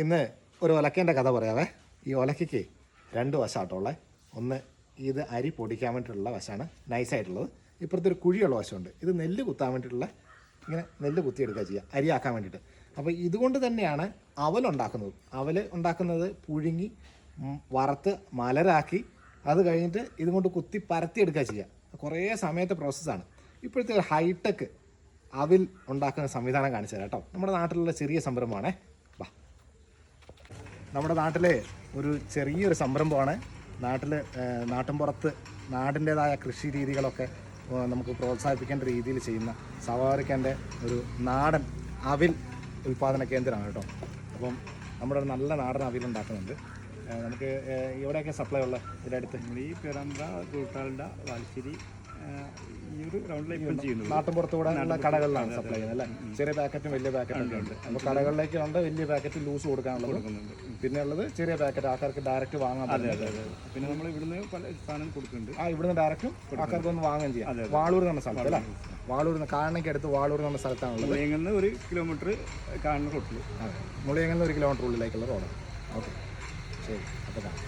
ഇന്ന് ഒരു ഒലക്കേന്റെ കഥ പറയാവേ. ഈ ഒലക്കയ്ക്ക് രണ്ട് വശമാട്ടുള്ളത് ഒന്ന് ഇത് അരി പൊടിക്കാൻ വേണ്ടിയിട്ടുള്ള വശമാണ് നൈസായിട്ടുള്ളത്. ഇപ്പുറത്തെ ഒരു കുഴിയുള്ള വശമുണ്ട്. ഇത് നെല്ല് കുത്താൻ വേണ്ടിയിട്ടുള്ള ഇങ്ങനെ നെല്ല് കുത്തിയെടുക്കുക ചെയ്യുക അരിയാക്കാൻ വേണ്ടിയിട്ട്. അപ്പോൾ ഇതുകൊണ്ട് തന്നെയാണ് അവൽ ഉണ്ടാക്കുന്നത്. അവൽ ഉണ്ടാക്കുന്നത് പുഴുങ്ങി വറുത്ത് മലരാക്കി അത് കഴിഞ്ഞിട്ട് ഇതുകൊണ്ട് കുത്തി പരത്തിയെടുക്കുക ചെയ്യുക കുറേ സമയത്തെ പ്രോസസ്സാണ് ഇപ്പോഴത്തെ ഹൈടെക് അവിൽ ഉണ്ടാക്കുന്ന സംവിധാനം കാണിച്ചു തരാം കേട്ടോ. നമ്മുടെ നാട്ടിലുള്ള ചെറിയ സംരംഭമാണേ. നമ്മുടെ നാട്ടിലെ ഒരു ചെറിയൊരു സംരംഭമാണ്. നാട്ടിൽ നാട്ടിൻപുറത്ത് നാടിന്റേതായ കൃഷി രീതികളൊക്കെ നമുക്ക് പ്രോത്സാഹിപ്പിക്കേണ്ട രീതിയിൽ ചെയ്യുന്ന സവാറിക്കന്റെ ഒരു നാടൻ അവിൽ ഉൽപ്പാദന കേന്ദ്രമാണ് കേട്ടോ. അപ്പം നമ്മുടെ നല്ല നാടൻ അവിൽ ഉണ്ടാക്കുന്നുണ്ട്. നമുക്ക് ഇവിടെയൊക്കെ സപ്ലൈ ഉള്ള ഇതിന്റെ അടുത്ത്. ഈ പിറന്ത കൂട്ടാളുടെ വാൽശ്ശേരി ഈ ഒരു ഉള്ള കടകളിലാണ് സപ്ലൈ ചെയ്യുന്നത് അല്ലേ? ചെറിയ പാക്കറ്റും വലിയ പാക്കറ്റും ഒക്കെ ഉണ്ട്. അപ്പോൾ കടകളിലേക്ക് ഉണ്ട് വലിയ പാക്കറ്റ് ലൂസ് കൊടുക്കാനുള്ളത്. പിന്നെ ഉള്ളത് ചെറിയ പാക്കറ്റ് ആൾക്കാർക്ക് ഡയറക്റ്റ് വാങ്ങാൻ പിന്നെ നമ്മൾ ഇവിടുന്ന് പല സാധനം കൊടുക്കുന്നുണ്ട്. ആ ഇവിടുന്ന് ഡയറക്റ്റും ആൾക്കാർക്ക് ഒന്ന് വാങ്ങുകയും ചെയ്യാം. വാളൂർ എന്ന സ്ഥലത്ത് അല്ലേ? വാളൂർ നിന്ന് കാണണയ്ക്ക് അടുത്ത് വാളൂർ എന്ന സ്ഥലത്താണുള്ളത്. മുളയങ്ങന്ന് ഒരു കിലോമീറ്റർ കാണുന്ന റോട്ടിൽ അതെ. മുളിയങ്ങളിൽ ഒരു കിലോമീറ്റർ ഉള്ളിലേക്കുള്ള റോഡ് ഓക്കെ. ശരി. അപ്പോൾ കാണാം.